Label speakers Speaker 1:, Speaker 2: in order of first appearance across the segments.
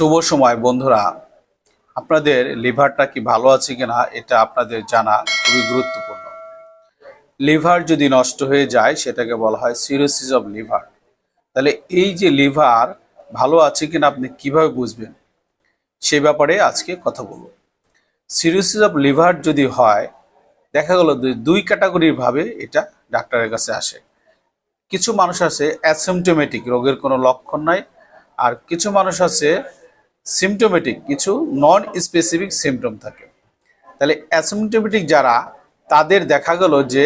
Speaker 1: শুভ সময়, বন্ধুরা। আপনাদের লিভারটা কি ভালো আছে কিনা, এটা আপনাদের জানা খুবই গুরুত্বপূর্ণ। লিভার যদি নষ্ট হয়ে যায়, সেটাকে বলা হয় সিরোসিস অফ লিভার তাহলে এই যে লিভার ভালো আছে কিনা, আপনি কীভাবে বুঝবেন? সে ব্যাপারে আজকে কথা বলব। সিরোসিস অফ লিভার যদি হয়, দেখা গেল দুই- দুই ক্যাটাগরির ভাবে এটা ডাক্তারের কাছে আসে। কিছু মানুষ আছে অ্যাসিমটোমেটিক রোগের কোনো লক্ষণ নাই। আর কিছু মানুষ আছে সিমটোমেটিক কিছু নন স্পেসিফিক সিমটম থাকে। তাহলে অ্যাসিমটোমেটিক যারা, তাদের দেখা গেল যে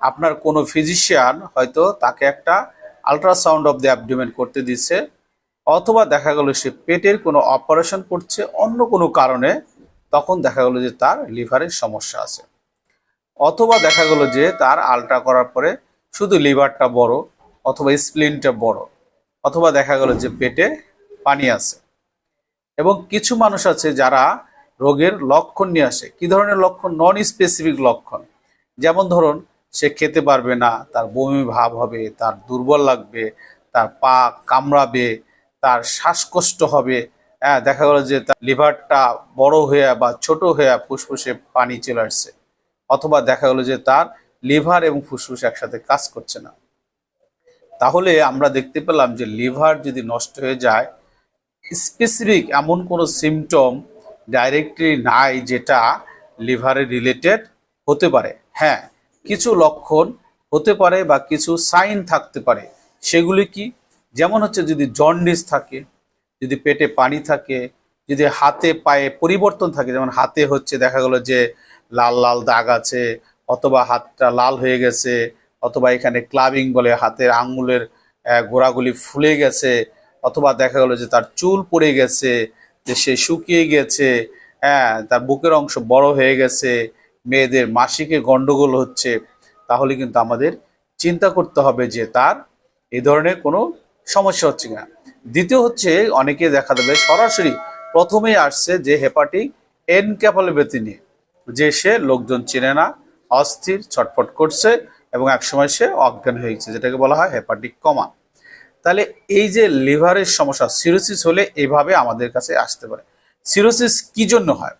Speaker 1: আপনার কোনো ফিজিশিয়ান হয়তো তাকে একটা আলট্রাসাউন্ড অফ দ্য অ্যাবডোমেন করতে দিচ্ছে, অথবা দেখা গেল সে পেটের কোনো অপারেশন করছে অন্য কোনো কারণে, তখন দেখা গেল যে তার লিভারের সমস্যা আছে। অথবা দেখা গেল যে তার আলট্রা করার পরে শুধু লিভারটা বড়, অথবা স্প্লিনটা বড়, অথবা দেখা গেল যে পেটে পানি আছে। এবং কিছু মানুষ আছে যারা রোগের লক্ষণ নিয়ে আসে। কি ধরনের লক্ষণ? নন স্পেসিফিক লক্ষণ। যেমন ধরুন, সে খেতে পারবে না, তার বমি ভাব হবে, তার দুর্বল লাগবে, তার পা কামড়াবে, তার শ্বাসকষ্ট হবে। হ্যাঁ দেখা গেল যে তার লিভারটা বড় হয়ে বা ছোট হয়ে ফুসফুসে পানি চলে আসছে। অথবা দেখা গেলো যে তার লিভার এবং ফুসফুস একসাথে কাজ করছে না। তাহলে আমরা দেখতে পেলাম যে লিভার যদি নষ্ট হয়ে যায় স্পেসিফিক এমন কোনো সিমটম ডাইরেক্টলি নাই যেটা লিভারে রিলেটেড হতে পারে। হ্যাঁ কিছু লক্ষণ হতে পারে বা কিছু সাইন থাকতে পারে। সেগুলি কি? যেমন হচ্ছে যদি জন্ডিস থাকে, যদি পেটে পানি থাকে, যদি হাতে পায়ে পরিবর্তন থাকে, যেমন হাতে হচ্ছে দেখা গেলো যে লাল লাল দাগ আছে, অথবা হাতটা লাল হয়ে গেছে, অথবা এখানে ক্লাবিং বলে হাতের আঙুলের গোড়াগুলি ফুলে গেছে অথবা দেখা গেলো যে তার চুল পড়ে গেছে, যে সে শুকিয়ে গেছে হ্যাঁ তার বুকের অংশ বড় হয়ে গেছে, মেয়েদের মাসিকে গন্ডগোল হচ্ছে, তাহলে কিন্তু আমাদের চিন্তা করতে হবে যে তার এই ধরনের কোনো সমস্যা হচ্ছে কিনা। দ্বিতীয় হচ্ছে, অনেকে দেখা দেবে সরাসরি প্রথমেই আসছে যে হেপাটিক এনক্যাপালোপ্যাথি নিয়ে, যে সে লোকজন চেনে না, অস্থির, ছটফট করছে এবং একসময় সে অজ্ঞান হয়ে গেছে, যেটাকে বলা হয় হেপাটিক কমা। তাহলে এই যে লিভারের সমস্যা সিরোসিস হলে এভাবে আমাদের কাছে আসতে পারে। সিরোসিস কি জন্য হয়?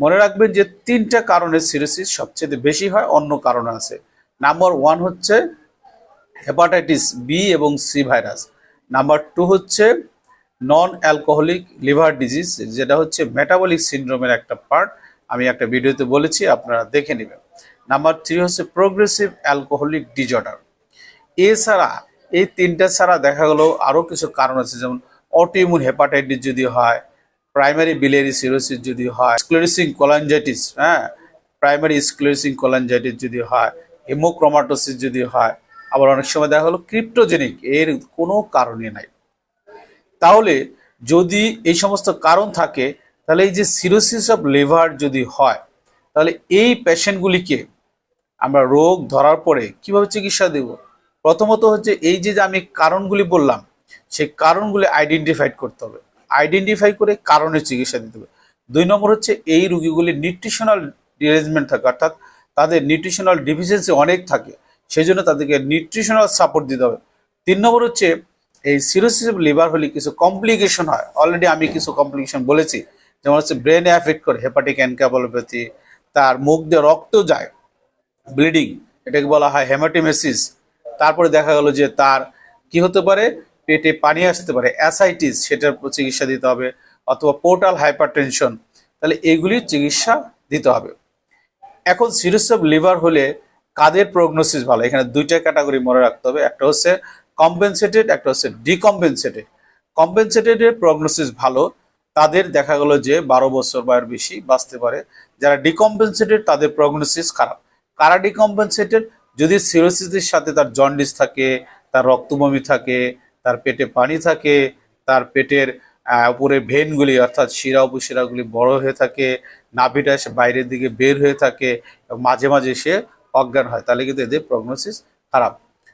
Speaker 1: মনে রাখবেন যে তিনটা কারণে সিরোসিস সবচেয়ে বেশি হয়, অন্য কারণ আছে। নাম্বার ওয়ান হচ্ছে হেপাটাইটিস বি এবং সি ভাইরাস নাম্বার টু হচ্ছে নন অ্যালকোহলিক লিভার ডিজিজ যেটা হচ্ছে মেটাবলিক সিন্ড্রোমের একটা পার্ট আমি একটা ভিডিওতে বলেছি, আপনারা দেখে নেবেন। নাম্বার থ্রি হচ্ছে প্রোগ্রেসিভ অ্যালকোহলিক ডিজঅর্ডার এছাড়া এই তিনটা ছাড়া দেখা গেল আরও কিছু কারণ আছে, যেমন অটোইমিউন হেপাটাইটিস যদি হয় প্রাইমারি বিলিয়ারি সিরোসিস যদি হয় স্ক্লেরিসিং কোলাঞ্জাইটিস হ্যাঁ প্রাইমারি স্ক্লেরিসিং কোলাঞ্জাইটিস যদি হয় হেমোক্রোমাটোসিস যদি হয়, আবার অনেক সময় দেখা গেলো ক্রিপ্টোজেনিক এর কোনো কারণই নাই। তাহলে যদি এই সমস্ত কারণ থাকে, তাহলে এই যে সিরোসিস অফ লিভার যদি হয়, তাহলে এই পেশেন্টগুলিকে আমরা রোগ ধরার পরে কীভাবে চিকিৎসা দেব? প্রথমত হচ্ছে এই যে আমি কারণগুলি বললাম, সেই কারণগুলি আইডেন্টিফাইড করতে হবে। আইডেন্টিফাই করে কারণের চিকিৎসা দিতে হবে। দুই নম্বর হচ্ছে এই রোগীগুলি নিউট্রিশনাল ডিরেজমেন্ট থাকে, অর্থাৎ তাদের নিউট্রিশনাল ডিফিসিয়েন্সি অনেক থাকে সেই জন্য তাদেরকে নিউট্রিশনাল সাপোর্ট দিতে হবে। তিন নম্বর হচ্ছে এই সিরোসিস লিভার হলে কিছু কমপ্লিকেশন হয়। অলরেডি আমি কিছু কমপ্লিকেশন বলেছি, যেমন হচ্ছে ব্রেনে অ্যাফেক্ট করে হেপাটিক এনক্যাপোলোপ্যাথি তার মুখ দিয়ে রক্ত যায় ব্লিডিং এটাকে বলা হয় হেমাটিমেসিস তারপরে দেখা গেল যে তার কি হতে পারে? পেটে পানি আসতে পারে, অ্যাসাইটিস, সেটার চিকিৎসা দিতে হবে, অথবা পোর্টাল হাইপারটেনশন। তাহলে এগুলির চিকিৎসা দিতে হবে। এখন সিরিয়াস অফ লিভার হলে কাদের প্রগনোসিস ভালো? এখানে দুইটা ক্যাটাগরি মনে রাখতে হবে। একটা হচ্ছে কম্পেনসেটেড একটা হচ্ছে ডিকম্পেনসেটেড কম্পেনসেটেডের প্রগনোসিস ভালো, তাদের দেখা গেল যে বারো বছর বা বেশি বাঁচতে পারে। যারা ডিকম্পেনসেটেড তাদের প্রগনোসিস খারাপ। কারা ডিকম্পেনসেটেড যদি সিরোসিসের সাথে তার জন্ডিস থাকে, তার রক্তবমি থাকে, তার পেটে পানি থাকে, তার পেটের উপরে ভেনগুলি অর্থাৎ শিরা উপশিরাগুলি বড় হয়ে থাকে, নাভিটা সে বাইরের দিকে বের হয়ে থাকে মাঝে মাঝে সে অজ্ঞান হয়, তাহলে কিন্তু এদের প্রগনোসিস খারাপ।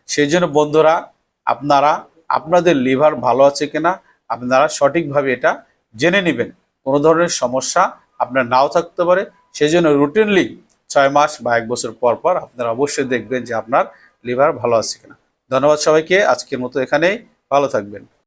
Speaker 1: সেই জন্য বন্ধুরা, আপনারা, আপনাদের লিভার ভালো আছে কিনা, আপনারা সঠিকভাবে এটা জেনে নেবেন। কোনো ধরনের সমস্যা আপনার নাও থাকতে পারে। সেই জন্য রুটিনলি ছয় মাস বা এক বছর পর পর আপনারা অবশ্যই দেখবেন যে আপনার লিভার ভালো আছে কিনা। ধন্যবাদ সবাইকে, আজকের মতো এখানেই। ভালো থাকবেন।